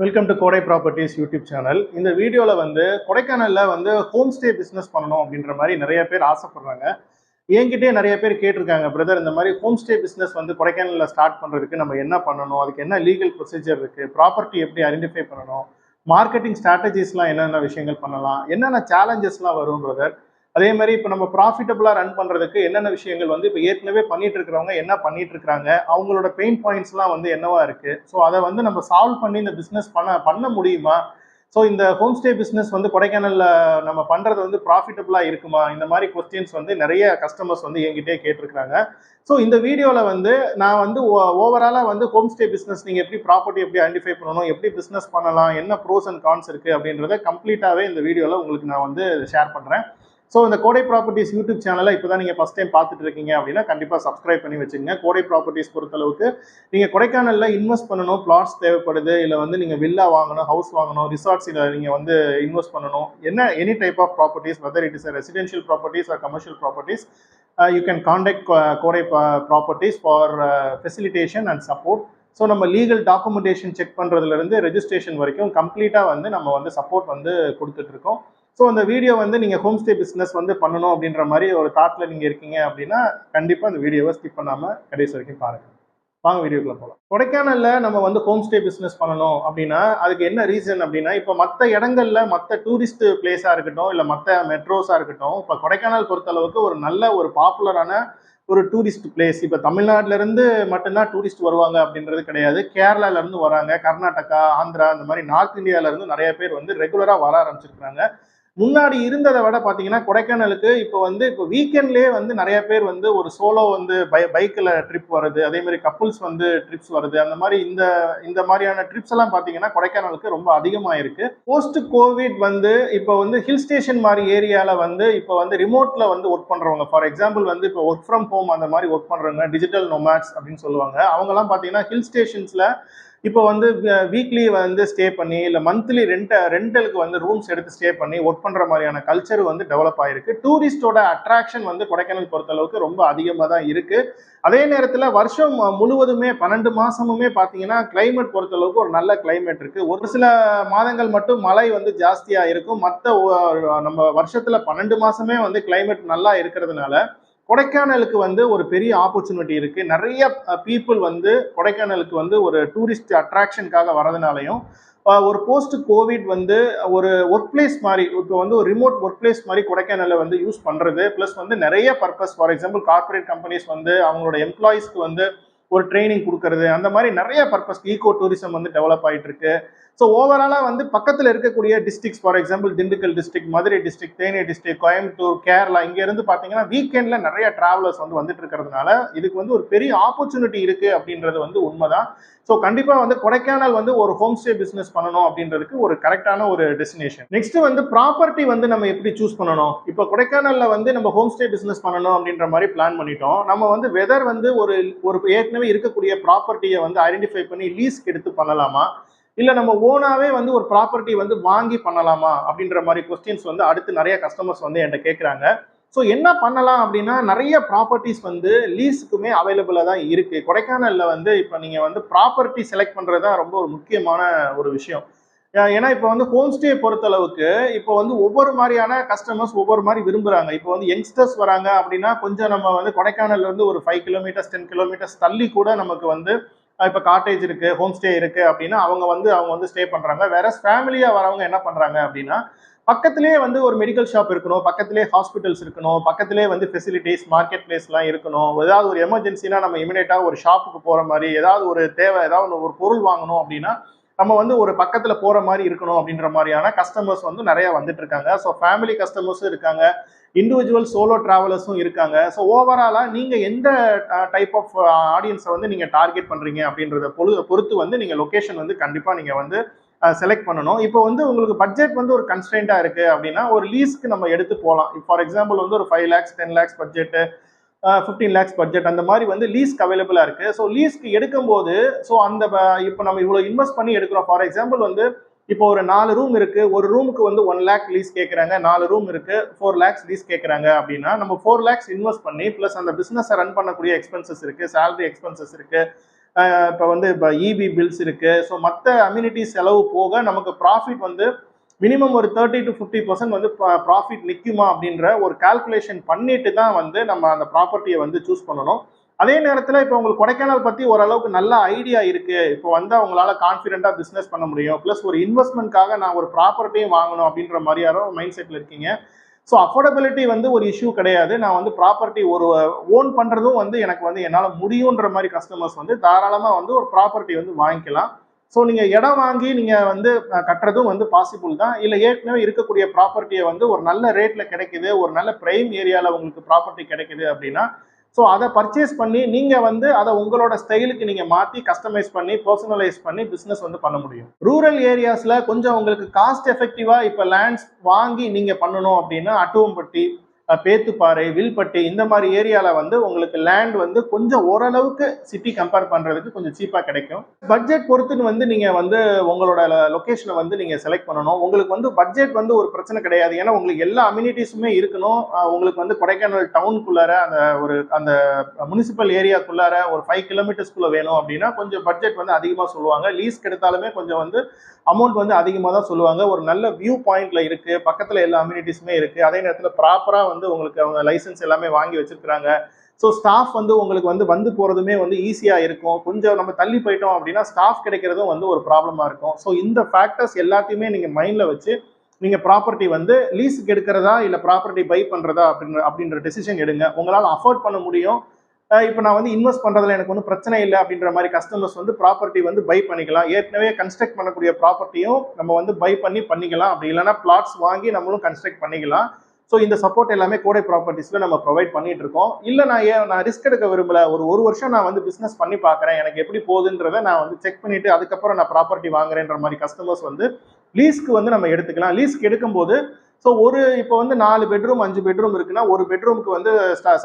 Welcome to Kodai properties YouTube channel இந்த வீடியோவில் வந்து கொடைக்கானலில் வந்து ஹோம் ஸ்டே பிஸ்னஸ் பண்ணணும் அப்படின்ற மாதிரி நிறைய பேர் ஆசைப்படுறாங்க. என்கிட்டயே நிறைய பேர் கேட்டிருக்காங்க பிரதர் இந்த மாதிரி ஹோம் ஸ்டே பிஸ்னஸ் வந்து கொடைக்கானலில் ஸ்டார்ட் பண்ணுறதுக்கு நம்ம என்ன பண்ணணும்? அதுக்கு என்ன லீகல் ப்ரொசீஜர் இருக்குது ப்ராப்பர்ட்டி எப்படி ஐடென்டிஃபை பண்ணணும்? மார்க்கெட்டிங் ஸ்ட்ராட்டஜிஸ்லாம் என்னென்ன விஷயங்கள் பண்ணலாம்? என்னென்ன சேலஞ்சஸ்லாம் வரும் பிரதர் அதே மாதிரி இப்போ நம்ம ப்ராஃபிட்டபுளாக ரன் பண்ணுறதுக்கு என்னென்ன விஷயங்கள் வந்து இப்போ ஏற்கனவே பண்ணிட்டு இருக்கிறவங்க என்ன பண்ணிட்டு இருக்காங்க அவங்களோட பெயின் பாயிண்ட்ஸ்லாம் வந்து என்னவா இருக்கு? ஸோ அதை வந்து நம்ம சால்வ் பண்ணி இந்த பிஸ்னஸ் பண்ண பண்ண முடியுமா? ஸோ இந்த ஹோம் ஸ்டே பிஸ்னஸ் வந்து கொடைக்கானலில் நம்ம பண்ணுறது வந்து ப்ராஃபிட்டபுளாக இருக்குமா? இந்த மாதிரி கொஸ்டின்ஸ் வந்து நிறைய கஸ்டமர்ஸ் வந்து என்கிட்டே கேட்டிருக்காங்க ஸோ இந்த வீடியோவில் வந்து நான் வந்து ஓவராலாக வந்து ஹோம் ஸ்டே பிஸ்னஸ் நீங்கள் எப்படி ப்ராப்பர்ட்டி எப்படி ஐடென்டிஃபை பண்ணணும் எப்படி பிஸ்னஸ் பண்ணலாம் என்ன ப்ரோஸ் அண்ட் கான்ஸ் இருக்குது அப்படின்றத கம்ப்ளீட்டாகவே இந்த வீடியோவில் உங்களுக்கு நான் வந்து ஷேர் பண்ணுறேன் ஸோ இந்த கோடை ப்ராப்பர்ட்டிஸ் யூடியூப் சேனலை இப்போ தான் நீங்கள் ஃபஸ்ட் டைம் பார்த்துட்டு இருக்கீங்க அப்படின்னா கண்டிப்பாக சப்ஸ்கிரைப் பண்ணி வச்சுங்க கோடை ப்ராப்பர்ட்டிஸ் பொறுத்தளவுக்கு நீங்கள் கொடைக்கானலில் இன்வெஸ்ட் பண்ணணும் பிளாட்ஸ் தேவைப்படுது இல்லை வந்து நீங்கள் வில்லா வாங்கணும் ஹவுஸ் வாங்கணும் ரிசார்ட்ஸ் இதில் நீங்கள் வந்து இன்வெஸ்ட் பண்ணணும். என்ன any type of properties whether it is residential properties or commercial properties you can contact Kodai properties for facilitation and support so நம்ம லீகல் டாக்குமெண்டேஷன் செக் பண்ணுறதுலேருந்து ரெஜிஸ்ட்ரேஷன் வரைக்கும் கம்ப்ளீட்டாக வந்து நம்ம வந்து சப்போர்ட் வந்து கொடுத்துட்ருக்கோம் ஸோ அந்த வீடியோ வந்து நீங்கள் ஹோம் ஸ்டே பிஸ்னஸ் வந்து பண்ணணும் அப்படின்ற மாதிரி ஒரு தாட்டில் நீங்கள் இருக்கீங்க அப்படின்னா கண்டிப்பாக அந்த வீடியோவை ஸ்கிப் பண்ணாமல் கடைசி வரைக்கும் பாருங்கள் வாங்க வீடியோக்குள்ள போகலாம் கொடைக்கானலில் நம்ம வந்து ஹோம் ஸ்டே பிஸ்னஸ் பண்ணணும் அப்படின்னா அதுக்கு என்ன ரீசன் அப்படின்னா இப்போ மற்ற இடங்கள்ல மற்ற டூரிஸ்ட் பிளேஸாக இருக்கட்டும் இல்லை மற்ற மெட்ரோஸாக இருக்கட்டும் இப்போ கொடைக்கானல் பொறுத்தளவுக்கு ஒரு நல்ல ஒரு பாப்புலரான ஒரு டூரிஸ்ட் பிளேஸ் இப்போ தமிழ்நாட்டிலேருந்து மட்டும்தான் டூரிஸ்ட் வருவாங்க அப்படின்றது கிடையாது. கேரளால இருந்து வராங்க கர்நாடகா ஆந்திரா இந்த மாதிரி நார்த் இந்தியாவிலேருந்து நிறைய பேர் வந்து ரெகுலராக வர ஆரம்பிச்சிருக்கிறாங்க. முன்னாடி இருந்ததை விட பார்த்தீங்கன்னா கொடைக்கானலுக்கு இப்போ வந்து இப்போ வீக்கெண்ட்லேயே வந்து நிறைய பேர் வந்து ஒரு சோலோ வந்து பை பைக்கில் ட்ரிப் வருது அதே மாதிரி கப்புள்ஸ் வந்து ட்ரிப்ஸ் வருது அந்த மாதிரி இந்த இந்த மாதிரியான ட்ரிப்ஸ் எல்லாம் பார்த்தீங்கன்னா கொடைக்கானலுக்கு ரொம்ப அதிகமாக இருக்கு போஸ்ட் கோவிட் வந்து இப்போ வந்து ஹில் ஸ்டேஷன் மாதிரி ஏரியாவில் வந்து இப்போ வந்து ரிமோட்ல வந்து ஒர்க் பண்ணுறவங்க ஃபார் எக்ஸாம்பிள் வந்து இப்போ ஒர்க் ஃப்ரம் ஹோம் அந்த மாதிரி ஒர்க் பண்ணுறவங்க டிஜிட்டல் நொமேட்ஸ் அப்படின்னு சொல்லுவாங்க. அவங்கெல்லாம் பார்த்தீங்கன்னா ஹில் ஸ்டேஷன்ஸில் இப்போ வந்து வீக்லி வந்து ஸ்டே பண்ணி இல்லை மந்த்லி ரெண்ட ரெண்டலுக்கு வந்து ரூம்ஸ் எடுத்து ஸ்டே பண்ணி ஒர்க் பண்ணுற மாதிரியான கல்ச்சர் வந்து டெவலப் ஆயிருக்கு. டூரிஸ்டோட அட்ராக்ஷன் வந்து கொடைக்கானல் பொறுத்தளவுக்கு ரொம்ப அதிகமாக தான் இருக்குது அதே நேரத்தில் வருஷம் முழுவதுமே பன்னெண்டு மாதமுமே பார்த்தீங்கன்னா கிளைமேட் பொறுத்தளவுக்கு ஒரு நல்ல கிளைமேட் இருக்குது ஒரு சில மாதங்கள் மட்டும் மழை வந்து ஜாஸ்தியாக இருக்கும். மற்ற நம்ம வருஷத்தில் பன்னெண்டு மாதமே வந்து கிளைமேட் நல்லா இருக்கிறதுனால கொடைக்கானலுக்கு வந்து ஒரு பெரிய ஆப்பர்ச்சுனிட்டி இருக்கு. நிறைய பீப்புள் வந்து கொடைக்கானலுக்கு வந்து ஒரு டூரிஸ்ட் அட்ராக்ஷனுக்காக வரதுனாலையும் ஒரு போஸ்ட் கோவிட் வந்து ஒரு ஒர்க் பிளேஸ் மாதிரி இப்போ வந்து ஒரு ரிமோட் ஒர்க் பிளேஸ் மாதிரி கொடைக்கானலில் வந்து யூஸ் பண்ணுறது ப்ளஸ் வந்து நிறைய purpose for example corporate companies வந்து அவங்களோட எம்ப்ளாயீஸ்க்கு வந்து ஒரு ட்ரைனிங் கொடுக்கறது அந்த மாதிரி நிறைய பர்பஸ் ஈகோ டூரிசம் வந்து டெவலப் ஆகிட்டு இருக்கு ஸோ ஓவராலாக வந்து பக்கத்தில் இருக்கக்கூடிய districts for example Dindigul district Madurai district Theni district Coimbatore Kerala இங்கேருந்து பார்த்தீங்கன்னா வீக்கெண்டில் நிறைய ட்ராவலர்ஸ் வந்து வந்துட்டு இருக்கிறதுனால இதுக்கு வந்து ஒரு பெரிய ஆப்பர்ச்சுனிட்டி இருக்குது அப்படின்றது வந்து உண்மைதான். ஸோ கண்டிப்பாக வந்து கொடைக்கானல் வந்து ஒரு ஹோம் ஸ்டே பிஸ்னஸ் பண்ணணும் அப்படின்றதுக்கு ஒரு கரெக்டான ஒரு டெஸ்டினேஷன் நெக்ஸ்ட் வந்து ப்ராப்பர்ட்டி வந்து நம்ம எப்படி சூஸ் பண்ணணும்? இப்போ கொடைக்கானலில் வந்து நம்ம ஹோம் ஸ்டே பிஸ்னஸ் பண்ணணும் அப்படின்ற மாதிரி பிளான் பண்ணிட்டோம். நம்ம வந்து வெதர் வந்து ஒரு ஒரு ஏற்கனவே இருக்கக்கூடிய ப்ராப்பர்ட்டியை வந்து ஐடென்டிஃபை பண்ணி லீஸ்க்கு எடுத்து பண்ணலாமா? இல்லை நம்ம ஓனாவே வந்து ஒரு ப்ராப்பர்ட்டி வந்து வாங்கி பண்ணலாமா? அப்படின்ற மாதிரி கொஸ்டின்ஸ் வந்து அடுத்து நிறைய கஸ்டமர்ஸ் வந்து என்கிட்ட கேட்குறாங்க ஸோ என்ன பண்ணலாம் அப்படின்னா நிறைய ப்ராப்பர்ட்டிஸ் வந்து லீஸுக்குமே அவைலபிளாக தான் இருக்குது கொடைக்கானலில் வந்து இப்போ நீங்கள் வந்து ப்ராப்பர்ட்டி செலக்ட் பண்ணுறது தான் ரொம்ப ஒரு முக்கியமான ஒரு விஷயம். ஏன்னா இப்போ வந்து ஹோம் ஸ்டே பொறுத்தளவுக்கு இப்போ வந்து ஒவ்வொரு மாதிரியான கஸ்டமர்ஸ் ஒவ்வொரு மாதிரி விரும்புகிறாங்க இப்போ வந்து யங்ஸ்டர்ஸ் வராங்க அப்படின்னா கொஞ்சம் நம்ம வந்து கொடைக்கானல்லேருந்து ஒரு ஃபைவ் கிலோமீட்டர்ஸ் டென் கிலோமீட்டர்ஸ் தள்ளி கூட நமக்கு வந்து இப்போ காட்டேஜ் இருக்குது ஹோம் ஸ்டே இருக்குது அப்படின்னா அவங்க வந்து அவங்க வந்து ஸ்டே பண்ணுறாங்க வேற ஃபேமிலியாக வரவங்க என்ன பண்ணுறாங்க அப்படின்னா பக்கத்திலே வந்து ஒரு மெடிக்கல் ஷாப் இருக்கணும் பக்கத்திலே ஹாஸ்பிட்டல்ஸ் இருக்கணும் பக்கத்திலே வந்து ஃபெசிலிட்டிஸ் மார்க்கெட் பிளேஸ்லாம் இருக்கணும். ஏதாவது ஒரு எமர்ஜென்சினா நம்ம இமினேட்டாக ஒரு ஷாப்புக்கு போகிற மாதிரி ஏதாவது ஒரு தேவை ஏதாவது ஒரு பொருள் வாங்கணும் அப்படின்னா நம்ம வந்து ஒரு பக்கத்தில் போகிற மாதிரி இருக்கணும் அப்படின்ற மாதிரியான கஸ்டமர்ஸ் வந்து நிறைய வந்துட்டு இருக்காங்க. ஸோ ஃபேமிலி கஸ்டமர்ஸும் இருக்காங்க. இண்டிவிஜுவல் சோலோ டிராவலர்ஸும் இருக்காங்க. ஸோ ஓவராலாக நீங்கள் எந்த டைப் ஆஃப் ஆடியன்ஸை வந்து நீங்கள் டார்கெட் பண்ணுறீங்க அப்படின்றத பொழுது பொறுத்து வந்து நீங்கள் லொக்கேஷன் வந்து கண்டிப்பாக நீங்கள் வந்து செலக்ட் பண்ணணும். இப்போ வந்து உங்களுக்கு பட்ஜெட் வந்து ஒரு கன்ஸ்டன்ட்டாக இருக்குது அப்படின்னா ஒரு லீஸ்க்கு நம்ம எடுத்து போகலாம் ஃபார் எக்ஸாம்பிள் வந்து ஒரு five lakhs ten lakhs budget fifteen lakhs budget அந்த மாதிரி வந்து லீஸ்க்கு அவைலபிளாக இருக்குது ஸோ லீஸ்க்கு எடுக்கும்போது ஸோ அந்த இப்போ நம்ம இவ்வளோ இன்வெஸ்ட் பண்ணி எடுக்கிறோம். ஃபார் எக்ஸாம்பிள் வந்து இப்போ ஒரு நாலு ரூம் இருக்கு. ஒரு ரூமுக்கு வந்து ஒன் லேக் லீஸ் கேட்குறாங்க நாலு ரூம் இருக்கு. ஃபோர் லேக்ஸ் லீஸ் கேட்குறாங்க அப்படின்னா நம்ம ஃபோர் லேக்ஸ் இன்வெஸ்ட் பண்ணி ப்ளஸ் அந்த பிஸ்னஸை ரன் பண்ணக்கூடிய எக்ஸ்பென்சஸ் இருக்கு. சேலரி எக்ஸ்பென்சஸ் இருக்கு. இப்போ வந்து இப்போ இபி பில்ஸ் இருக்குது ஸோ மற்ற அம்யூனிட்டி செலவு போக நமக்கு ப்ராஃபிட் வந்து மினிமம் ஒரு தேர்ட்டி டு ஃபிஃப்டி பர்சன்ட் வந்து ப்ராஃபிட் நிற்குமா அப்படின்ற ஒரு கால்குலேஷன் பண்ணிட்டு தான் வந்து நம்ம அந்த ப்ராப்பர்ட்டியை வந்து சூஸ் பண்ணணும். அதே நேரத்தில் இப்போ உங்களுக்கு கொடைக்கானல் பற்றி ஓரளவுக்கு நல்ல ஐடியா இருக்குது இப்போ வந்து அவங்களால கான்ஃபிடென்ட்டாக பிஸ்னஸ் பண்ண முடியும். ப்ளஸ் ஒரு இன்வெஸ்ட்மெண்ட்காக நான் ஒரு ப்ராப்பர்ட்டியும் வாங்கணும் அப்படின்ற மாதிரியான மைண்ட் செட்டில் இருக்கீங்க. ஸோ அஃபோர்டபிலிட்டி வந்து ஒரு இஷ்யூ கிடையாது. நான் வந்து ப்ராப்பர்ட்டி ஒரு ஓன் பண்ணுறதும் வந்து எனக்கு வந்து என்னால் முடியுன்ற மாதிரி கஸ்டமர்ஸ் வந்து தாராளமாக வந்து ஒரு ப்ராப்பர்ட்டி வந்து வாங்கிக்கலாம். ஸோ நீங்கள் இடம் வாங்கி நீங்கள் வந்து கட்டுறதும் வந்து பாசிபிள் தான். இல்லை ஏற்கனவே இருக்கக்கூடிய ப்ராப்பர்ட்டியை வந்து ஒரு நல்ல ரேட்டில் கிடைக்குது. ஒரு நல்ல ப்ரைம் ஏரியாவில் உங்களுக்கு ப்ராப்பர்ட்டி கிடைக்குது அப்படின்னா ஸோ அதை பர்ச்சேஸ் பண்ணி நீங்கள் வந்து அதை உங்களோட ஸ்டைலுக்கு நீங்கள் மாற்றி கஸ்டமைஸ் பண்ணி பர்சனலைஸ் பண்ணி பிஸ்னஸ் வந்து பண்ண முடியும். ரூரல் ஏரியாஸில் கொஞ்சம் உங்களுக்கு காஸ்ட் எஃபெக்டிவாக இப்போ லேண்ட்ஸ் வாங்கி நீங்கள் பண்ணணும் அப்படின்னா அட்டுவம்பட்டி பேத்துப்பாறை வில்பட்டி இந்த மாதிரி ஏரியாவில் வந்து உங்களுக்கு லேண்ட் வந்து கொஞ்சம் ஓரளவுக்கு சிட்டி கம்பேர் பண்ணுறதுக்கு கொஞ்சம் சீப்பாக கிடைக்கும். பட்ஜெட் பொறுத்துன்னு வந்து நீங்கள் வந்து உங்களோட லொக்கேஷனை வந்து நீங்கள் செலக்ட் பண்ணணும். உங்களுக்கு வந்து பட்ஜெட் வந்து ஒரு பிரச்சனை கிடையாது. ஏன்னா உங்களுக்கு எல்லா அம்யூனிட்டிஸுமே இருக்கணும். உங்களுக்கு வந்து கொடைக்கானல் டவுனுக்குள்ளார அந்த ஒரு அந்த முனிசிபல் ஏரியாக்குள்ளார ஒரு ஃபைவ் கிலோமீட்டர்ஸ்குள்ளே வேணும் அப்படின்னா கொஞ்சம் பட்ஜெட் வந்து அதிகமாக சொல்லுவாங்க. லீஸ் எடுத்தாலுமே கொஞ்சம் வந்து அமௌண்ட் வந்து அதிகமாக தான் சொல்லுவாங்க. ஒரு நல்ல வியூ பாயிண்ட்ல இருக்கு. பக்கத்தில் எல்லா அம்யூனிட்டிஸுமே இருக்கு. அதே நேரத்தில் ப்ராப்பராக வந்து உங்களுக்கு அவங்க லைசன்ஸ் எல்லாமே வாங்கி வச்சிருக்கிறாங்க. ஸோ ஸ்டாஃப் வந்து உங்களுக்கு வந்து வந்து போகிறதுமே வந்து ஈஸியாக இருக்கும். கொஞ்சம் நம்ம தள்ளி போயிட்டோம் அப்படின்னா ஸ்டாஃப் கிடைக்கிறதும் வந்து ஒரு ப்ராப்ளமாக இருக்கும். ஸோ இந்த ஃபேக்டர்ஸ் எல்லாத்தையுமே நீங்கள் மைண்டில் வச்சு நீங்கள் ப்ராப்பர்ட்டி வந்து லீஸுக்கு எடுக்கிறதா இல்லை ப்ராப்பர்ட்டி பை பண்ணுறதா அப்படின்ற அப்படின்ற டெசிஷன் எடுங்க. உங்களால் அஃபோர்ட் பண்ண முடியும். இப்போ நான் வந்து இன்வெஸ்ட் பண்ணுறதுல எனக்கு ஒன்றும் பிரச்சனை இல்லை அப்படின்ற மாதிரி கஸ்டமர்ஸ் வந்து ப்ராப்பர்ட்டி வந்து பை பண்ணிக்கலாம். ஏற்கனவே கன்ஸ்ட்ரக்ட் பண்ணக்கூடிய ப்ராப்பர்ட்டியும் நம்ம வந்து பை பண்ணி பண்ணிக்கலாம். அப்படி இல்லைனா பிளாட்ஸ் வாங்கி நம்மளும் கன்ஸ்ட்ரக்ட் பண்ணிக்கலாம். ஸோ இந்த சப்போர்ட் எல்லாமே கோடை ப்ராப்பர்ட்டிஸில் நம்ம ப்ரொவைட் பண்ணிட்டு இருக்கோம் இல்லை நான் ஏன் நான் ரிஸ்க் எடுக்க விரும்பல. ஒரு ஒரு வருஷம் நான் வந்து பிஸ்னஸ் பண்ணி பார்க்குறேன் எனக்கு எப்படி போகுதுன்றத நான் வந்து செக் பண்ணிட்டு அதுக்கப்புறம் நான் ப்ராப்பர்ட்டி வாங்குறேன்ற மாதிரி கஸ்டமர்ஸ் வந்து லீஸ்க்கு வந்து நம்ம எடுத்துக்கலாம். லீஸ்க்கு எடுக்கும்போது ஸோ ஒரு இப்போ வந்து நாலு பெட்ரூம் அஞ்சு பெட்ரூம் இருக்குன்னா ஒரு பெட்ரூமுக்கு வந்து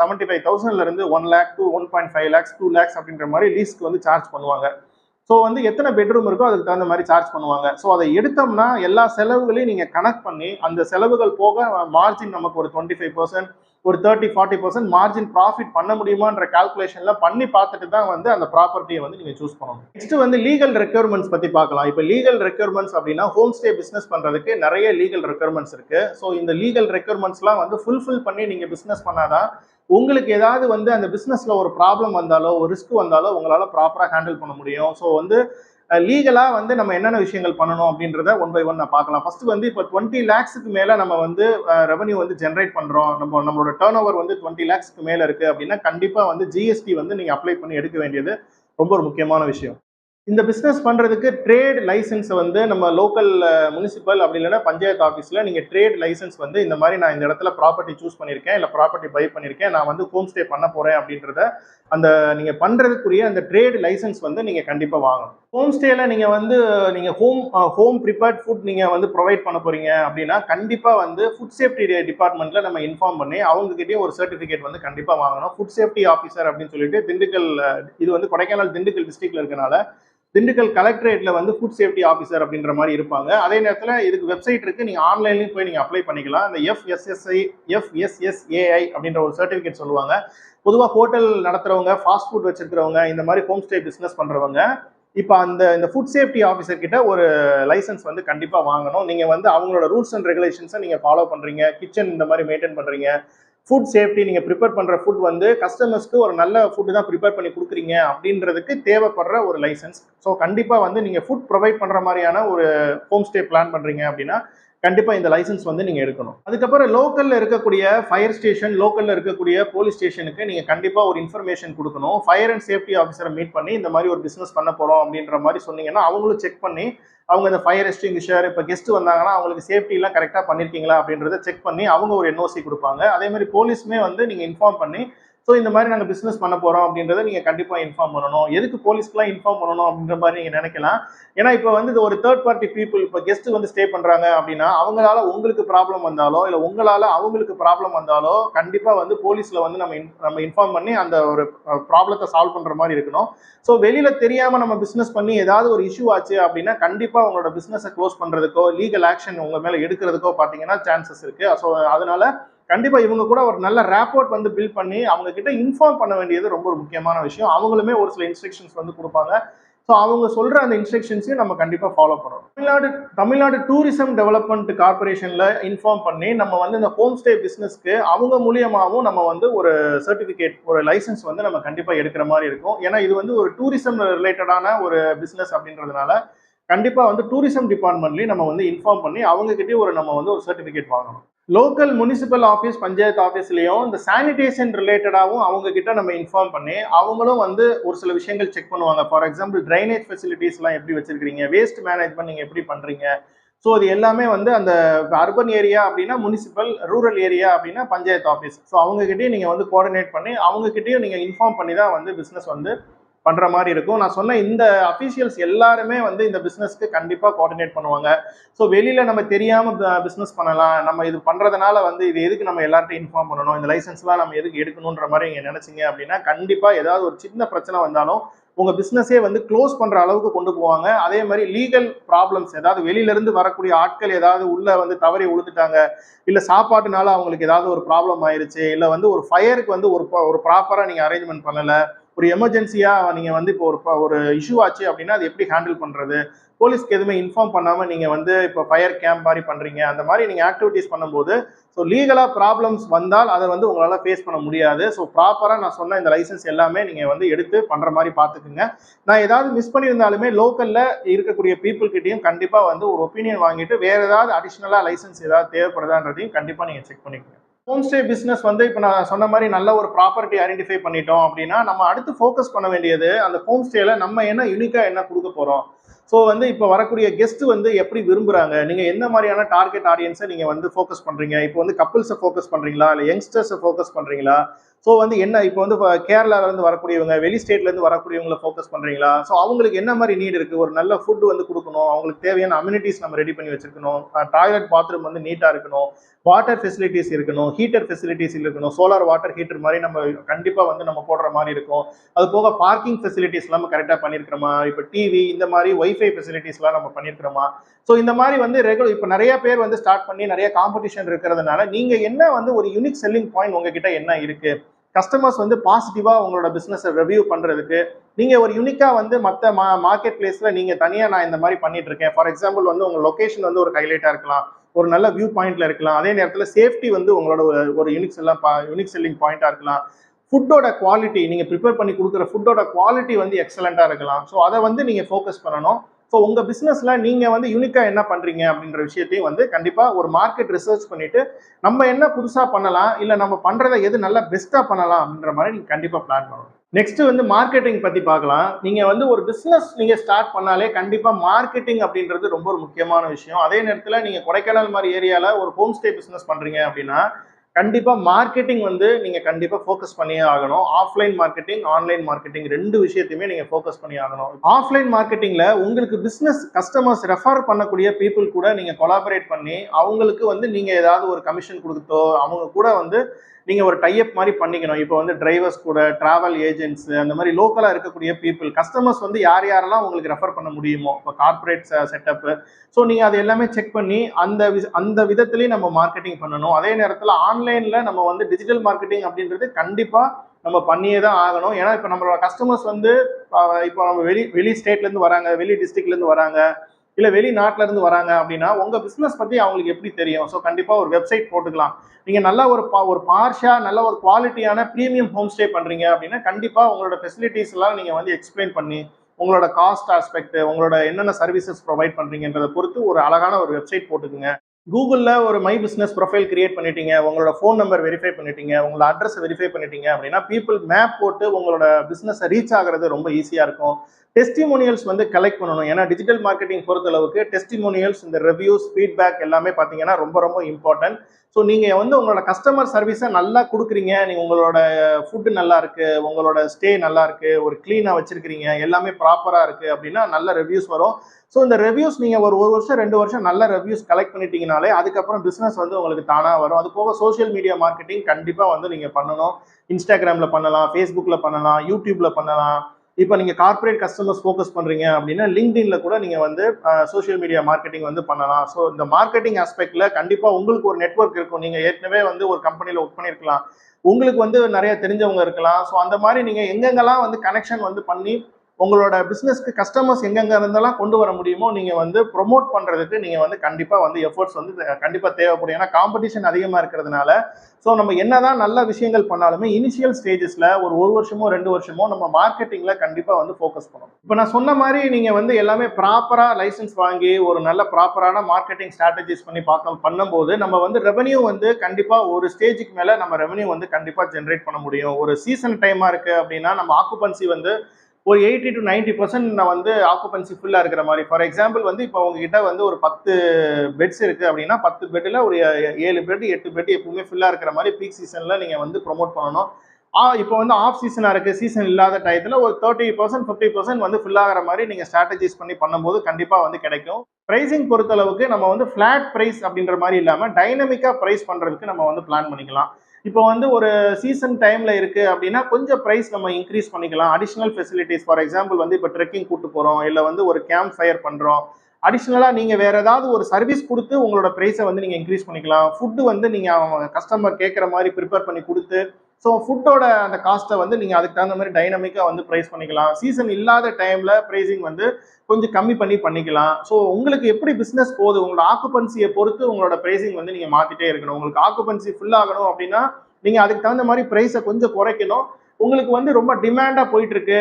செவன்ட்டி ஃபைவ் தௌசண்ட்லேருந்து one lakh to one point five lakhs two lakhs அப்படின்ற மாதிரி லீஸ்க்கு வந்து சார்ஜ் பண்ணுவாங்க. ஸோ வந்து எத்தனை பெட்ரூம் இருக்கோ அதுக்கு தகுந்த மாதிரி சார்ஜ் பண்ணுவாங்க. ஸோ அதை எடுத்தோம்னா எல்லா செலவுகளையும் நீங்கள் கனெக்ட் பண்ணி அந்த செலவுகள் போக மார்ஜின் நமக்கு ஒரு டுவெண்ட்டி ஃபைவ் பர்சன்ட் ஒரு thirty forty percent margin profit பண்ண முடியுமான்ற கால்குலேஷன்ல பண்ணி பார்த்துட்டு தான் வந்து அந்த ப்ராப்பர்ட்டியை வந்து நீங்கள் சூஸ் பண்ணணும். நெக்ஸ்ட் வந்து லீகல் ரெக்யர்மெண்ட்ஸ் பற்றி பார்க்கலாம். இப்போ லீகல் ரெக்யர்மெண்ட்ஸ் அப்படின்னா ஹோம் ஸ்டே பிஸ்னஸ் பண்ணுறதுக்கு நிறைய லீகல் ரெக்யர்மெண்ட்ஸ் இருக்கு. ஸோ இந்த லீகல் ரெக்யர்மெண்ட்ஸ்லாம் வந்து ஃபுல்ஃபில் பண்ணி நீங்கள் பிஸ்னஸ் பண்ணாதான் உங்களுக்கு ஏதாவது வந்து அந்த பிஸ்னஸில் ஒரு ப்ராப்ளம் வந்தாலோ ஒரு ரிஸ்க் வந்தாலோ உங்களால் ப்ராப்பராக ஹேண்டில் பண்ண முடியும். ஸோ வந்து லீகலாக வந்து நம்ம என்னென்ன விஷயங்கள் பண்ணணும் அப்படின்றத ஒன் பை ஒன் நான் பார்க்கலாம். ஃபஸ்ட்டு வந்து இப்போ டுவெண்ட்டி லேக்ஸுக்கு மேலே நம்ம வந்து ரெவன்யூ வந்து ஜென்ரேட் பண்ணுறோம் நம்ம நம்மளோட டேர்ன் ஓவர் வந்து டுவெண்ட்டி லேக்ஸ்க்கு மேலே இருக்குது அப்படின்னா கண்டிப்பாக வந்து ஜிஎஸ்டி வந்து நீங்கள் அப்ளை பண்ணி எடுக்க வேண்டியது ரொம்ப ஒரு முக்கியமான விஷயம். இந்த பிஸ்னஸ் பண்ணுறதுக்கு ட்ரேட் லைசன்ஸை வந்து நம்ம லோக்கல் முனிசிபல் அப்படி இல்லைன்னா பஞ்சாயத்து ஆஃபீஸில் நீங்கள் ட்ரேட் லைசன்ஸ் வந்து இந்த மாதிரி நான் இந்த இடத்துல ப்ராப்பர்ட்டி சூஸ் பண்ணியிருக்கேன் இல்லை ப்ராப்பர்ட்டி பை பண்ணியிருக்கேன் நான் வந்து ஹோம் ஸ்டே பண்ண போகிறேன் அப்படின்றத அந்த நீங்கள் பண்ணுறதுக்குரிய அந்த ட்ரேட் லைசன்ஸ் வந்து நீங்கள் கண்டிப்பாக வாங்கணும். ஹோம் ஸ்டேயில் நீங்கள் வந்து நீங்கள் ஹோம் ஹோம் ப்ரிப்பேர்ட் ஃபுட் நீங்கள் வந்து ப்ரொவைட் பண்ண போகிறீங்க அப்படின்னா கண்டிப்பாக வந்து ஃபுட் சேஃப்டி டிபார்ட்மெண்ட்டில் நம்ம இன்ஃபார்ம் பண்ணி அவங்ககிட்டயே ஒரு சர்டிஃபிகேட் வந்து கண்டிப்பாக வாங்கணும். ஃபுட் சேஃப்டி ஆஃபீஸர் அப்படின்னு சொல்லிட்டு திண்டுக்கல் இது வந்து கொடைக்கானல் திண்டுக்கல் டிஸ்ட்ரிக்டில் இருக்கனால திண்டுக்கல் கலெக்டரேட்ல வந்து ஃபுட் சேஃப்டி ஆஃபீஸர் அப்படின்ற மாதிரி இருப்பாங்க. அதே நேரத்தில் இதுக்கு வெப்சைட் இருக்கு. நீங்க ஆன்லைன்லயும் போய் நீங்க அப்ளை பண்ணிக்கலாம். அந்த எஃப்எஸ்எஸ்ஐ எஃப்எஸ்எஸ்ஏஐ அப்படின்ற ஒரு சர்டிஃபிகேட் சொல்லுவாங்க. பொதுவாக ஹோட்டல் நடத்துறவங்க ஃபாஸ்ட் ஃபுட் வச்சிருக்கிறவங்க இந்த மாதிரி ஹோம் ஸ்டே பிஸ்னஸ் பண்றவங்க இப்போ அந்த இந்த ஃபுட் சேஃப்டி ஆஃபீஸர் கிட்ட ஒரு லைசன்ஸ் வந்து கண்டிப்பாக வாங்கணும். நீங்கள் வந்து அவங்களோட ரூல்ஸ் அண்ட் ரெகுலேஷன்ஸை நீங்கள் ஃபாலோ பண்ணுறீங்க கிச்சன் இந்த மாதிரி மெயின்டைன் பண்ணுறீங்க ஃபுட் சேஃப்டி நீங்கள் ப்ரிப்பேர் பண்ணுற ஃபுட் வந்து கஸ்டமர்ஸ்க்கு ஒரு நல்ல ஃபுட்டு தான் ப்ரிப்பேர் பண்ணி கொடுக்குறீங்க அப்படின்றதுக்கு தேவைப்படுற ஒரு லைசன்ஸ் ஸோ கண்டிப்பாக வந்து நீங்கள் ஃபுட் ப்ரொவைட் பண்ணுற மாதிரியான ஒரு ஹோம் ஸ்டே பிளான் பண்ணுறீங்க அப்படின்னா கண்டிப்பாக இந்த லைசன்ஸ் வந்து நீங்கள் எடுக்கணும். அதுக்கப்புறம் லோக்கலில் இருக்கக்கூடிய ஃபயர் ஸ்டேஷன் லோக்கலில் இருக்கக்கூடிய போலீஸ் ஸ்டேஷனுக்கு நீங்கள் கண்டிப்பாக ஒரு இன்ஃபர்மேஷன் கொடுக்கணும். ஃபயர் அண்ட் சேஃப்டி ஆஃபீஸரை மீட் பண்ணி இந்த மாதிரி ஒரு பிஸ்னஸ் பண்ண போகிறோம் அப்படின்ற மாதிரி சொன்னீங்கன்னா அவங்களும் செக் பண்ணி அவங்க இந்த ஃபயர் எஸ்டிங்விஷர் இப்போ கெஸ்ட் வந்தாங்கன்னா அவங்களுக்கு சேஃப்டிலாம் கரெக்டாக பண்ணியிருக்கீங்களா அப்படின்றத செக் பண்ணி அவங்க ஒரு என்ஓசி கொடுப்பாங்க. அதே மாதிரி போலீஸுமே வந்து நீங்கள் இன்ஃபார்ம் பண்ணி ஸோ இந்த மாதிரி நாங்கள் பிஸ்னஸ் பண்ண போகிறோம் அப்படின்றத நீங்கள் கண்டிப்பாக இன்ஃபார்ம் பண்ணணும். எதுக்கு போலீஸ்க்குலாம் இன்ஃபார்ம் பண்ணணும் அப்படின்ற மாதிரி நீங்கள் நினைக்கலாம். ஏன்னா இப்போ வந்து இது ஒரு தேர்ட் பார்ட்டி பீப்புள் இப்போ கெஸ்ட் வந்து ஸ்டே பண்ணுறாங்க அப்படின்னா அவங்களால உங்களுக்கு ப்ராப்ளம் வந்தாலோ இல்லை உங்களால் அவங்களுக்கு ப்ராப்ளம் வந்தாலோ கண்டிப்பாக வந்து போலீஸில் வந்து நம்ம நம்ம இன்ஃபார்ம் பண்ணி அந்த ஒரு ப்ராப்ளத்தை சால்வ் பண்ணுற மாதிரி இருக்கணும். ஸோ வெளியில் தெரியாமல் நம்ம பிஸ்னஸ் பண்ணி ஏதாவது ஒரு இஷ்யூ ஆச்சு அப்படின்னா கண்டிப்பாக உங்களோட பிஸ்னஸை க்ளோஸ் பண்ணுறதுக்கோ லீகல் ஆக்ஷன் உங்கள் மேலே எடுக்கிறதுக்கோ பார்த்தீங்கன்னா சான்சஸ் இருக்குது ஸோ அதனால கண்டிப்பா இவங்க கூட ஒரு நல்ல ரேப்போர்ட் வந்து பில்ட் பண்ணி அவங்க கிட்ட இன்ஃபார்ம் பண்ண வேண்டியது ரொம்ப ஒரு முக்கியமான விஷயம். அவங்களுமே ஒரு சில இன்ஸ்ட்ரக்ஷன்ஸ் வந்து கொடுப்பாங்க. ஸோ அவங்க சொல்ற அந்த இன்ஸ்ட்ரக்ஷன்ஸையும் நம்ம கண்டிப்பா ஃபாலோ பண்ணணும். தமிழ்நாடு தமிழ்நாடு டூரிசம் டெவலப்மெண்ட் கார்பரேஷன்ல இன்ஃபார்ம் பண்ணி நம்ம வந்து இந்த ஹோம் ஸ்டே பிஸ்னஸ்க்கு அவங்க மூலியமாகவும் நம்ம வந்து ஒரு சர்டிபிகேட் ஒரு லைசன்ஸ் வந்து நம்ம கண்டிப்பா எடுக்கிற மாதிரி இருக்கும். ஏன்னா இது வந்து ஒரு டூரிசம் ரிலேட்டடான ஒரு பிஸ்னஸ் அப்படின்றதுனால கண்டிப்பா வந்து டூரிசம் டிபார்ட்மெண்ட்லயும் நம்ம வந்து இன்ஃபார்ம் பண்ணி அவங்க ஒரு நம்ம வந்து ஒரு சர்டிபிகேட் வாங்கணும். லோக்கல் முனிசிபல் ஆஃபீஸ் பஞ்சாயத்து ஆஃபீஸ்லேயும் இந்த சானிடேஷன் ரிலேட்டடாகவும் அவங்க கிட்ட நம்ம இன்ஃபார்ம் பண்ணி அவங்களும் வந்து ஒரு சில விஷயங்கள் செக் பண்ணுவாங்க. ஃபார் எக்ஸாம்பிள் ட்ரைனேஜ் ஃபெசிலிட்டிஸ்லாம் எப்படி வச்சிருக்கீங்க வேஸ்ட் மேனேஜ்மெண்ட் நீங்கள் எப்படி பண்ணுறீங்க ஸோ அது எல்லாமே வந்து அந்த அர்பன் ஏரியா அப்படின்னா முனிசிபல் ரூரல் ஏரியா அப்படின்னா பஞ்சாயத்து ஆஃபீஸ் ஸோ அவங்ககிட்டயும் நீங்கள் வந்து கோஆர்டினேட் பண்ணி அவங்ககிட்டயும் நீங்கள் இன்ஃபார்ம் பண்ணி தான் வந்து பிஸ்னஸ் வந்து பண்ணுற மாதிரி இருக்கும். நான் சொன்ன இந்த அஃபீஷியல்ஸ் எல்லாருமே வந்து இந்த பிஸ்னஸ்க்கு கண்டிப்பாக கோஆர்டினேட் பண்ணுவாங்க. ஸோ வெளியில் நம்ம தெரியாமல் பிஸ்னஸ் பண்ணலாம். நம்ம இது பண்ணுறதுனால வந்து இது எதுக்கு நம்ம எல்லார்ட்டையும் இன்ஃபார்ம் பண்ணணும்? இந்த லைசன்ஸ்லாம் நம்ம எதுக்கு எடுக்கணுன்ற மாதிரி நீங்கள் நினச்சிங்க அப்படின்னா கண்டிப்பாக ஏதாவது ஒரு சின்ன பிரச்சனை வந்தாலும் உங்கள் பிஸ்னஸே வந்து க்ளோஸ் பண்ணுற அளவுக்கு கொண்டு போவாங்க. அதே மாதிரி லீகல் ப்ராப்ளம்ஸ் ஏதாவது வெளியிலேருந்து வரக்கூடிய ஆட்கள் ஏதாவது உள்ளே வந்து தவறி உழுத்துட்டாங்க இல்லை சாப்பாட்டுனால அவங்களுக்கு ஏதாவது ஒரு ப்ராப்ளம் ஆயிருச்சு. இல்லை வந்து ஒரு ஃபயருக்கு வந்து ஒரு ஒரு ப்ராப்பராக நீங்கள் அரேஞ்ச்மெண்ட் பண்ணலை. ஒரு எமர்ஜென்சியாக நீங்கள் வந்து இப்போ ஒரு ப- ஒரு இஷ்யூ ஆச்சு அப்படின்னா அது எப்படி ஹேண்டில் பண்ணுறது போலீஸ்க்கு எதுவுமே இன்ஃபார்ம் பண்ணாமல் நீங்கள் வந்து இப்போ ஃபயர் கேம்ப் மாதிரி பண்ணுறீங்க அந்த மாதிரி நீங்கள் ஆக்டிவிட்டீஸ் பண்ணும்போது ஸோ லீகலாக ப்ராப்ளம்ஸ் வந்தால் அதை வந்து உங்களால் ஃபேஸ் பண்ண முடியாது. ஸோ ப்ராப்பராக நான் சொன்ன இந்த லைசன்ஸ் எல்லாமே நீங்கள் வந்து எடுத்து பண்ணுற மாதிரி பார்த்துக்குங்க. நான் ஏதாவது மிஸ் பண்ணியிருந்தாலுமே லோக்கலில் இருக்கக்கூடிய people கண்டிப்பாக வந்து ஒரு ஒப்பீனியன் வாங்கிட்டு வேறு ஏதாவது அடிஷ்னலாக லைசன்ஸ் ஏதாவது தேவைப்படுதான்றதையும் கண்டிப்பாக நீங்கள் செக் பண்ணிக்கோங்க. ஹோம் ஸ்டே பிஸ்னஸ் வந்து இப்போ நான் சொன்ன மாதிரி நல்ல ஒரு ப்ராப்பர்ட்டி ஐடென்டிஃபை பண்ணிட்டோம் அப்படின்னா நம்ம அடுத்து ஃபோக்கஸ் பண்ண வேண்டியது அந்த ஹோம் ஸ்டேல நம்ம என்ன யூனிக்காக என்ன கொடுக்க போகிறோம் ஸோ வந்து இப்போ வரக்கூடிய கெஸ்ட் வந்து எப்படி விரும்புறாங்க? நீங்க எந்த மாதிரியான டார்கெட் ஆடியன்ஸை நீங்க வந்து ஃபோக்கஸ் பண்றீங்க? இப்போ வந்து கப்பிள்ஸை ஃபோக்கஸ் பண்றீங்களா? இல்லை யங்ஸ்டர்ஸை ஃபோக்கஸ் பண்றீங்களா? ஸோ வந்து என்ன இப்போ வந்து கேரளாவிலேருந்து வரக்கூடியவங்க வெளி ஸ்டேட்லேருந்து வரக்கூடியவங்களை ஃபோக்கஸ் பண்ணுறீங்களா ஸோ அவங்களுக்கு என்ன மாதிரி நீட் இருக்குது ஒரு நல்ல ஃபுட் வந்து கொடுக்கணும். அவங்களுக்கு தேவையான அம்யூனிட்டிஸ் நம்ம ரெடி பண்ணி வச்சிருக்கணும். டாய்லெட் பாத்ரூம் வந்து நீட்டாக இருக்கணும். வாட்டர் ஃபெசிலிட்டிஸ் இருக்கணும். ஹீட்டர் ஃபெசிலிட்டிஸ் இருக்கணும். சோலார் வாட்டர் ஹீட்டர் மாதிரி நம்ம கண்டிப்பாக வந்து நம்ம போடுற மாதிரி இருக்கும். அது போக பார்க்கிங் ஃபெசிலிட்டிஸ் நம்ம கரெக்டாக பண்ணியிருக்கிறோமா இப்போ டிவி இந்த மாதிரி ஒய்ஃபை ஃபெசிலிட்டிஸ்லாம் நம்ம பண்ணியிருக்கிறோமா ஸோ இந்த மாதிரி வந்து ரெகுலர் இப்போ நிறைய பேர் வந்து ஸ்டார்ட் பண்ணி நிறைய காம்படிஷன் இருக்கிறதுனால நீங்கள் என்ன வந்து ஒரு யூனிக் செல்லிங் பாயிண்ட் உங்ககிட்ட என்ன இருக்குது கஸ்டமர்ஸ் வந்து பாசிட்டிவாக உங்களோட பிஸ்னஸை ரிவ்யூ பண்ணுறதுக்கு நீங்கள் ஒரு யூனிக்காக வந்து மற்ற மா மார்க்கெட் பிளேஸில் நீங்கள் தனியாக நான் இந்த மாதிரி பண்ணிட்டு இருக்கேன் ஃபார் எக்ஸாம்பிள் வந்து உங்கள் லொக்கேஷன் வந்து ஒரு ஹைலைட்டாக இருக்கலாம். ஒரு நல்ல வியூ பாயிண்ட்ல இருக்கலாம். அதே நேரத்தில் சேஃப்டி வந்து உங்களோட ஒரு- ஒரு யூனிக் செல்லாம் யூனிக் செல்லிங் பாயிண்ட்டாக இருக்கலாம். ஃபுட்டோட குவாலிட்டி நீங்கள் ப்ரிப்பேர் பண்ணி கொடுக்குற ஃபுட்டோட குவாலிட்டி வந்து எக்ஸலண்ட்டாக இருக்கலாம். ஸோ அதை வந்து நீங்கள் ஃபோக்கஸ் பண்ணணும். ஸோ உங்கள் பிஸ்னஸில் நீங்கள் வந்து யூனிக்காக என்ன பண்ணுறீங்க அப்படின்ற விஷயத்தையும் வந்து கண்டிப்பாக ஒரு மார்க்கெட் ரிசர்ச் பண்ணிவிட்டு நம்ம என்ன புதுசாக பண்ணலாம் இல்லை நம்ம பண்ணுறதை எது நல்லா பெஸ்ட்டாக பண்ணலாம் அப்படின்ற மாதிரி நீங்கள் கண்டிப்பாக பிளான் பண்ணணும். நெக்ஸ்ட் வந்து மார்க்கெட்டிங் பற்றி பார்க்கலாம். நீங்கள் வந்து ஒரு பிஸ்னஸ் நீங்கள் ஸ்டார்ட் பண்ணாலே கண்டிப்பாக மார்க்கெட்டிங் அப்படின்றது ரொம்ப ஒரு முக்கியமான விஷயம். அதே நேரத்தில் நீங்கள் கொடைக்கானல் மாதிரி ஏரியாவில் ஒரு ஹோம் ஸ்டே பிஸ்னஸ் பண்ணுறீங்க அப்படின்னா கண்டிப்பாக மார்க்கெட்டிங் வந்து நீங்கள் கண்டிப்பாக ஃபோக்கஸ் பண்ணியே ஆகணும். ஆஃப்லைன் மார்க்கெட்டிங் ஆன்லைன் மார்க்கெட்டிங் ரெண்டு விஷயத்தையுமே நீங்கள் ஃபோக்கஸ் பண்ணி ஆகணும். ஆஃப்லைன் மார்க்கெட்டிங்கில் உங்களுக்கு பிஸ்னஸ் கஸ்டமர்ஸ் ரெஃபர் பண்ணக்கூடிய பீப்புள் கூட நீங்கள் கொலாபரேட் பண்ணி அவங்களுக்கு வந்து நீங்கள் ஏதாவது ஒரு கமிஷன் கொடுத்தோ அவங்க கூட வந்து நீங்கள் ஒரு டைப் மாதிரி பண்ணிக்கணும். இப்போ வந்து டிரைவர்ஸ் கூட ட்ராவல் ஏஜென்ட்ஸ் அந்த மாதிரி லோக்கலாக இருக்கக்கூடிய பீப்புள் கஸ்டமர்ஸ் வந்து யார் யாரெல்லாம் உங்களுக்கு ரெஃபர் பண்ண முடியுமோ இப்போ கார்ப்பரேட் செட்டப்பு ஸோ நீங்கள் அது எல்லாமே செக் பண்ணி அந்த அந்த விதத்துலேயும் நம்ம மார்க்கெட்டிங் பண்ணணும். அதே நேரத்தில் ஆன்லைனில் நம்ம வந்து டிஜிட்டல் மார்க்கெட்டிங் அப்படின்றது கண்டிப்பாக நம்ம பண்ணியே தான் ஆகணும். ஏன்னா இப்போ நம்மளோட கஸ்டமர்ஸ் வந்து இப்போ நம்ம வெளி வெளி ஸ்டேட்லேருந்து வராங்க வெளி டிஸ்ட்ரிக்ட்லேருந்து வராங்க. இல்லை வெளிநாட்டில இருந்து வராங்க அப்படின்னா உங்கள் பிஸ்னஸ் பற்றி அவங்களுக்கு எப்படி தெரியும்? ஸோ கண்டிப்பாக ஒரு வெப்சைட் போட்டுக்கலாம். நீங்கள் நல்ல ஒரு பா ஒரு பார்ஷா நல்ல ஒரு குவாலிட்டியான ப்ரீமியம் ஹோம் ஸ்டே பண்ணுறீங்க அப்படின்னா கண்டிப்பாக உங்களோட ஃபெசிலிட்டிஸ் எல்லாம் நீங்கள் வந்து எக்ஸ்பிளைன் பண்ணி உங்களோட காஸ்ட் ஆஸ்பெக்ட் உங்களோட என்னென்ன சர்வீசஸ் ப்ரொவைட் பண்ணுறீங்கன்றதை பொறுத்து ஒரு அழகான ஒரு வெப்சைட் போட்டுக்குங்க. கூகுளில் ஒரு மை பிஸ்னஸ் ப்ரொஃபைல் கிரியேட் பண்ணிட்டீங்க உங்களோட ஃபோன் நம்பர் வெரிஃபை பண்ணிட்டீங்க உங்களோட அட்ரஸ் வெரிஃபை பண்ணிட்டீங்க அப்படின்னா பீப்புள் மேப் போட்டு உங்களோட பிஸ்னஸை ரீச் ஆகிறது ரொம்ப ஈஸியாக இருக்கும். டெஸ்டிமோனியல்ஸ் வந்து கலெக்ட் பண்ணணும். ஏன்னா டிஜிட்டல் மார்க்கெட்டிங் பொறுத்தளவுக்கு டெஸ்டிமோனியல்ஸ் இந்த ரிவ்யூஸ் ஃபீட்பேக் எல்லாமே பார்த்தீங்கன்னா ரொம்ப ரொம்ப இம்பார்ட்டன்ட் ஸோ நீங்கள் வந்து உங்களோட கஸ்டமர் சர்வீஸை நல்லா கொடுக்குறீங்க. நீங்கள் உங்களோட ஃபுட்டு நல்லா இருக்குது உங்களோட ஸ்டே நல்லா இருக்குது ஒரு க்ளீனாக வச்சுருக்கிறீங்க எல்லாமே ப்ராப்பராக இருக்குது அப்படின்னா நல்ல ரிவ்யூஸ் வரும். ஸோ இந்த ரிவ்யூஸ் நீங்கள் ஒரு ஒரு வருஷம் ரெண்டு வருஷம் நல்ல ரிவ்யூஸ் கலெக்ட் பண்ணிட்டீங்கனாலே அதுக்கப்புறம் பிஸ்னஸ் வந்து உங்களுக்கு தானாக வரும். அது போக சோஷியல் மீடியா மார்க்கெட்டிங் கண்டிப்பாக வந்து நீங்கள் பண்ணணும். இன்ஸ்டாகிராமில் பண்ணலாம் ஃபேஸ்புக்கில் பண்ணலாம் யூடியூப்பில் பண்ணலாம். இப்போ நீங்கள் கார்ப்பரேட் கஸ்டமர்ஸ் ஃபோக்கஸ் பண்ணுறீங்க அப்படின்னா லிங்க்டின்ல கூட நீங்கள் வந்து சோஷியல் மீடியா மார்க்கெட்டிங் வந்து பண்ணலாம். ஸோ இந்த மார்க்கெட்டிங் ஆஸ்பெக்டில் கண்டிப்பாக உங்களுக்கு ஒரு நெட்வொர்க் இருக்கும். நீங்கள் ஏற்கனவே வந்து ஒரு கம்பெனியில் ஒர்க் பண்ணியிருக்கலாம் உங்களுக்கு வந்து நிறைய தெரிஞ்சவங்க இருக்கலாம். ஸோ அந்த மாதிரி நீங்கள் எங்கெங்கெல்லாம் வந்து கனெக்ஷன் வந்து பண்ணி உங்களோட பிஸ்னஸ்க்கு கஸ்டமர்ஸ் எங்கெங்க இருந்தெல்லாம் கொண்டு வர முடியுமோ நீங்கள் வந்து ப்ரொமோட் பண்ணுறதுக்கு நீங்கள் வந்து கண்டிப்பாக வந்து எஃபர்ட்ஸ் வந்து கண்டிப்பாக தேவைப்படும். ஏன்னா காம்படிஷன் அதிகமாக இருக்கிறதுனால. ஸோ நம்ம என்னதான் நல்ல விஷயங்கள் பண்ணாலுமே இனிஷியல் ஸ்டேஜஸில் ஒரு ஒரு வருஷமோ ரெண்டு வருஷமோ நம்ம மார்க்கெட்டிங்கில் கண்டிப்பாக வந்து ஃபோக்கஸ் பண்ணணும். இப்போ நான் சொன்ன மாதிரி நீங்கள் வந்து எல்லாமே ப்ராப்பராக லைசன்ஸ் வாங்கி ஒரு நல்ல ப்ராப்பரான மார்க்கெட்டிங் ஸ்ட்ராட்டஜிஸ் பண்ணி பார்க்க பண்ணும்போது நம்ம வந்து ரெவன்யூ வந்து கண்டிப்பாக ஒரு ஸ்டேஜுக்கு மேலே நம்ம ரெவன்யூ வந்து கண்டிப்பாக ஜென்ரேட் பண்ண முடியும். ஒரு சீசன் டைமாக இருக்குது அப்படின்னா நம்ம ஆக்குபன்சி வந்து ஒரு எயிட்டி டு நைன்டி பர்சன்ட் நான் வந்து ஆக்குபென்சி ஃபுல்லாக இருக்கிற மாதிரி. ஃபார் எக்ஸாம்பிள் வந்து இப்போ உங்ககிட்ட வந்து ஒரு பத்து பெட்ஸ் இருக்குது அப்படின்னா பத்து பெட்டில் ஒரு ஏழு பெட் எட்டு பெட் எப்பவுமே ஃபுல்லாக இருக்கிற மாதிரி பீக் சீசனில் நீங்கள் வந்து ப்ரொமோட் பண்ணணும். ஆ இப்போ வந்து ஆஃப் சீசனாக இருக்குது சீசன் இல்லாத டயத்தில் ஒரு தேர்ட்டி பர்சன்ட் ஃபிஃப்டி பர்சன்ட் வந்து fill ஆகிற மாதிரி நீங்கள் ஸ்ட்ராட்டஜிஸ் பண்ணி பண்ணும்போது கண்டிப்பாக வந்து கிடைக்கும். ப்ரைஸிங் பொறுத்தளவுக்கு நம்ம வந்து ஃப்ளாட் ப்ரைஸ் அப்படின்ற மாதிரி இல்லாமல் டைனமிக்காக ப்ரைஸ் பண்ணுறதுக்கு நம்ம வந்து பிளான் பண்ணிக்கலாம். இப்போ வந்து ஒரு சீசன் டைம்ல இருக்கு அப்படின்னா கொஞ்சம் ப்ரைஸ் நம்ம இன்க்ரீஸ் பண்ணிக்கலாம். அடிஷ்னல் ஃபெசிலிட்டிஸ் ஃபார் எக்ஸாம்பிள் வந்து இப்போ ட்ரெக்கிங் கூட்டு போறோம் இல்லை வந்து ஒரு கேம்ப் ஃபயர் பண்றோம் அடிஷ்னலாக நீங்கள் வேற ஏதாவது ஒரு சர்வீஸ் கொடுத்து உங்களோட ப்ரைஸை வந்து நீங்கள் இன்க்ரீஸ் பண்ணிக்கலாம். ஃபுட்டு வந்து நீங்கள் அவங்க கஸ்டமர் கேட்குற மாதிரி ப்ரிப்பேர் பண்ணி கொடுத்து ஸோ ஃபுட்டோட அந்த காஸ்ட்டை வந்து நீங்கள் அதுக்கு தகுந்த மாதிரி டைனமிக்காக வந்து ப்ரைஸ் பண்ணிக்கலாம். சீசன் இல்லாத டைமில் ப்ரைஸிங் வந்து கொஞ்சம் கம்மி பண்ணி பண்ணிக்கலாம். ஸோ உங்களுக்கு எப்படி பிஸ்னஸ் போகுது? உங்களோட ஆக்குபன்சியை பொறுத்து உங்களோட ப்ரைஸிங் வந்து நீங்கள் மாற்றிட்டே இருக்கணும். உங்களுக்கு ஆக்குபன்சி ஃபுல் ஆகணும் அப்படின்னா நீங்கள் அதுக்கு தகுந்த மாதிரி ப்ரைஸை கொஞ்சம் குறைக்கணும். உங்களுக்கு வந்து ரொம்ப டிமாண்டாக போயிட்டு இருக்கு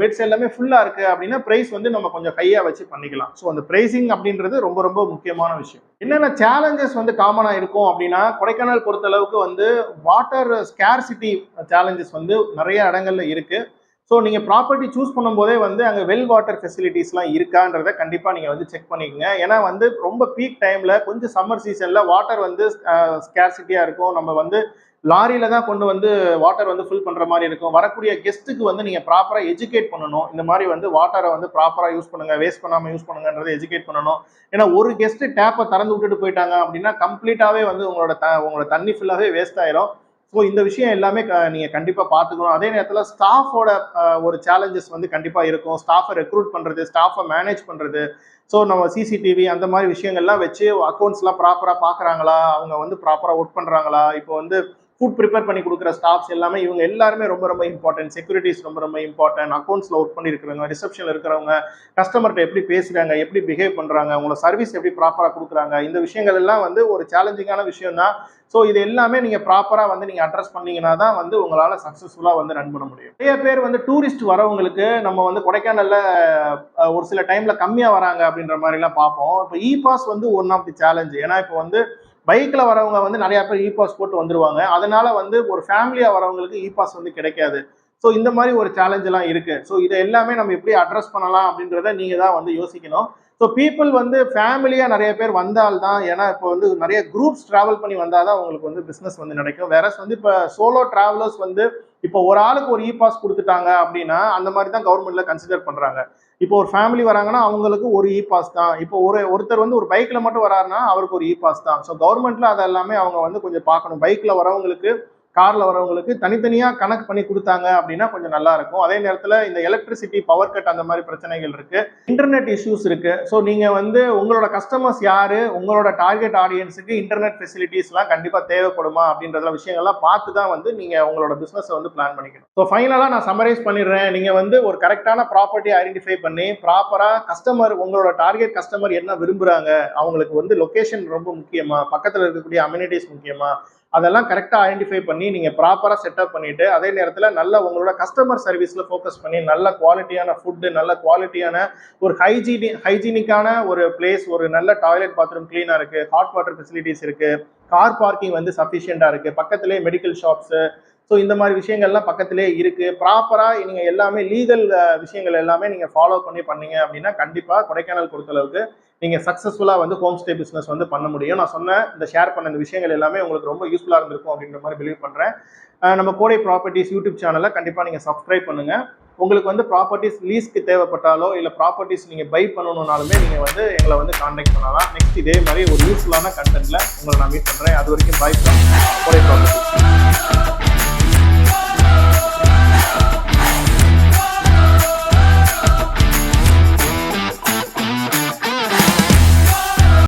பெட்ஸ் எல்லாமே ஃபுல்லாக இருக்கு அப்படின்னா ப்ரைஸ் வந்து நம்ம கொஞ்சம் கையாக வச்சு பண்ணிக்கலாம். ஸோ அந்த ப்ரைஸிங் அப்படின்றது ரொம்ப ரொம்ப முக்கியமான விஷயம். என்னென்ன சேலஞ்சஸ் வந்து காமனாக இருக்கும் அப்படின்னா கொடைக்கானல் பொறுத்தளவுக்கு வந்து வாட்டர் ஸ்கேர்சிட்டி சேலஞ்சஸ் வந்து நிறைய இடங்கள்ல இருக்கு. ஸோ நீங்கள் ப்ராப்பர்ட்டி சூஸ் பண்ணும்போதே வந்து அங்கே வெல் வாட்டர் ஃபெசிலிட்டிஸ்லாம் இருக்கான்றத கண்டிப்பாக நீங்கள் வந்து செக் பண்ணிக்கோங்க. ஏன்னா வந்து ரொம்ப பீக் டைமில் கொஞ்சம் சம்மர் சீசனில் வாட்டர் வந்து ஸ்கேர்சிட்டியாக இருக்கும். நம்ம வந்து லாரியில் தான் கொண்டு வந்து வாட்டர் வந்து ஃபில் பண்ணுற மாதிரி இருக்கும். வரக்கூடிய கெஸ்ட்டுக்கு வந்து நீங்கள் ப்ராப்பராக எஜுகேட் பண்ணணும். இந்த மாதிரி வந்து வாட்டரை வந்து ப்ராப்பராக யூஸ் பண்ணுங்கள் வேஸ்ட் பண்ணாமல் யூஸ் பண்ணுங்கன்றதை எஜுகேட் பண்ணணும். ஏன்னா ஒரு கெஸ்ட்டு டேப்பை திறந்து விட்டுட்டு போயிட்டாங்க அப்படின்னா கம்ப்ளீட்டாகவே வந்து உங்களோட த உங்களோட தண்ணி ஃபுல்லாகவே வேஸ்ட் ஆயிரும். ஸோ இந்த விஷயம் எல்லாமே க- கண்டிப்பாக பார்த்துக்கணும். அதே நேரத்தில் ஸ்டாஃபோட ஒரு சேலஞ்சஸ் வந்து கண்டிப்பாக இருக்கும். ஸ்டாஃபை ரெக்ரூட் பண்ணுறது ஸ்டாஃபை மேனேஜ் பண்ணுறது ஸோ நம்ம சிசிடிவி அந்த மாதிரி விஷயங்கள்லாம் வச்சு அக்கௌண்ட்ஸ்லாம் ப்ராப்பராக பார்க்குறாங்களா அவங்க வந்து ப்ராப்பராக ஒர்க் பண்ணுறாங்களா இப்போ வந்து ஃபுட் ப்ரிப்பேர் பண்ணி கொடுக்குற ஸ்டாஃப்ஸ் எல்லாமே இவங்க எல்லாருமே ரொம்ப ரொம்ப இம்பார்ட்டன்ட் செக்யூரிட்டிஸ் ரொம்ப ரொம்ப இம்பார்ட்டன்ட் அக்கௌண்ட்ஸில் ஒர்க் பண்ணியிருக்கிறவங்க ரிசப்ஷனில் இருக்கிறவங்க கஸ்டமர்கிட்ட எப்படி பேசுகிறாங்க எப்படி பிஹேவ் பண்ணுறாங்க உங்களோட சர்வீஸ் எப்படி ப்ராப்பராக கொடுக்குறாங்க இந்த விஷயங்கள் எல்லாம் வந்து ஒரு சேலஞ்சிங்கான விஷயம் தான். ஸோ இது எல்லாமே நீங்கள் ப்ராப்பராக வந்து நீங்கள் அட்ரஸ் பண்ணீங்கன்னா தான் வந்து உங்களால் சக்ஸஸ்ஃபுல்லாக வந்து ரன் பண்ண முடியும். நிறைய பேர் வந்து டூரிஸ்ட் வரவங்களுக்கு நம்ம வந்து கொடைக்கானலில் ஒரு சில டைமில் கம்மியாக வராங்க அப்படின்ற மாதிரிலாம் பார்ப்போம். இப்போ இ பாஸ் வந்து ஒன் ஆஃப் தி சேலஞ்சு ஏன்னா இப்போ வந்து பைக்கில் வரவங்க வந்து நிறைய பேர் இ பாஸ் போட்டு வந்துருவாங்க. அதனால வந்து ஒரு ஃபேமிலியாக வரவங்களுக்கு இ பாஸ் வந்து கிடைக்காது. ஸோ இந்த மாதிரி ஒரு சேலஞ்செல்லாம் இருக்குது ஸோ இதை எல்லாமே நம்ம எப்படி அட்ரஸ் பண்ணலாம் அப்படின்றத நீங்கள் தான் வந்து யோசிக்கணும். ஸோ பீப்புள் வந்து ஃபேமிலியாக நிறைய பேர் வந்தால் தான் ஏன்னா இப்போ வந்து நிறைய குரூப்ஸ் ட்ராவல் பண்ணி வந்தால் தான் அவங்களுக்கு வந்து பிஸ்னஸ் வந்து நடக்கும். வேற வந்து இப்போ சோலோ ட்ராவலர்ஸ் வந்து இப்போ ஒரு ஆளுக்கு ஒரு இ பாஸ் கொடுத்துட்டாங்க அப்படின்னா அந்த மாதிரி தான் கவர்மெண்ட்ல கன்சிடர் பண்ணுறாங்க இப்போ ஒரு ஃபேமிலி வராங்கன்னா அவங்களுக்கு ஒரு இ பாஸ் தான். இப்போ ஒரு ஒருத்தர் வந்து ஒரு பைக்கில் மட்டும் வராருன்னா அவருக்கு ஒரு இ பாஸ் தான். ஸோ கவர்மெண்ட்ல அது எல்லாமே அவங்க வந்து கொஞ்சம் பார்க்கணும். பைக்கில் வரவங்களுக்கு கார்ல வரவங்களுக்கு தனித்தனியா கணக்கு பண்ணி கொடுத்தாங்க அப்படின்னா கொஞ்சம் நல்லா இருக்கும். அதே நேரத்தில் இந்த எலக்ட்ரிசிட்டி பவர் கட் அந்த மாதிரி பிரச்சனைகள் இருக்கு. இன்டர்நெட் இஷ்யூஸ் இருக்கு. ஸோ நீங்க வந்து உங்களோட கஸ்டமர்ஸ் யாரு? உங்களோட டார்கெட் ஆடியன்ஸுக்கு இன்டர்நெட் ஃபெசிலிட்டிஸ்லாம் கண்டிப்பா தேவைப்படுமா? அப்படின்றதுல விஷயங்கள்லாம் பார்த்து தான் வந்து நீங்க உங்களோட பிசினஸ் வந்து பிளான் பண்ணிக்கணும். ஸோ ஃபைனலாக நான் சமரைஸ் பண்ணிடுறேன். நீங்க வந்து ஒரு கரெக்டான ப்ராப்பர்ட்டி ஐடென்டிஃபை பண்ணி ப்ராப்பரா கஸ்டமர் உங்களோட டார்கெட் கஸ்டமர் என்ன விரும்புறாங்க? அவங்களுக்கு வந்து லொக்கேஷன் ரொம்ப முக்கியமா? பக்கத்தில் இருக்கக்கூடிய அம்யூனிட்டிஸ் முக்கியமா? அதெல்லாம் கரெக்டாக ஐடென்டிஃபை பண்ணி நீங்கள் ப்ராப்பராக செட்டப் பண்ணிட்டு அதே நேரத்தில் நல்ல உங்களோட கஸ்டமர் சர்வீஸில் ஃபோக்கஸ் பண்ணி நல்ல குவாலிட்டியான ஃபுட்டு நல்ல குவாலிட்டியான ஒரு ஹைஜீனி ஹைஜீனிக்கான ஒரு பிளேஸ் ஒரு நல்ல டாய்லெட் பாத்ரூம் க்ளீனாக இருக்கு ஹாட் வாட்டர் ஃபெசிலிட்டிஸ் இருக்குது கார் பார்க்கிங் வந்து சஃபிஷியண்டாக இருக்குது பக்கத்துலேயே மெடிக்கல் ஷாப்ஸு ஸோ இந்த மாதிரி விஷயங்கள்லாம் பக்கத்திலே இருக்குது ப்ராப்பராக நீங்கள் எல்லாமே லீகல் விஷயங்கள் எல்லாமே நீங்கள் ஃபாலோ பண்ணி பண்ணீங்க அப்படின்னா கண்டிப்பாக கொடைக்கானல் பொறுத்தளவுக்கு நீங்கள் சக்ஸஸ்ஃபுல்லாக வந்து ஹோம் ஸ்டே பிஸ்னஸ் வந்து பண்ண முடியும். நான் சொன்ன இந்த ஷேர் பண்ண இந்த விஷயங்கள் எல்லாமே உங்களுக்கு ரொம்ப யூஸ்ஃபுல்லாக இருந்திருக்கும் அப்படின்ற மாதிரி பிலீவ் பண்ணுறேன் நம்ம கோடை ப்ராப்பர்ட்டிஸ் யூடியூப் சேனலை கண்டிப்பாக நீங்கள் சப்ஸ்கிரைப் பண்ணுங்கள் உங்களுக்கு வந்து ப்ராப்பர்ட்டிஸ் லீஸ்க்கு தேவைப்பட்டாலோ இல்லை ப்ராப்பர்ட்டிஸ் நீங்கள் பை பண்ணணுன்னாலுமே நீங்கள் வந்து எங்களை வந்து காண்டாக்ட் பண்ணலாம். நெக்ஸ்ட் இதே மாதிரி ஒரு யூஸ்ஃபுல்லான கண்டென்ட்டில் உங்களை நான் மீட் பண்ணுறேன் அது வரைக்கும் பை கோடை ப்ராப்பர்ட்டிஸ்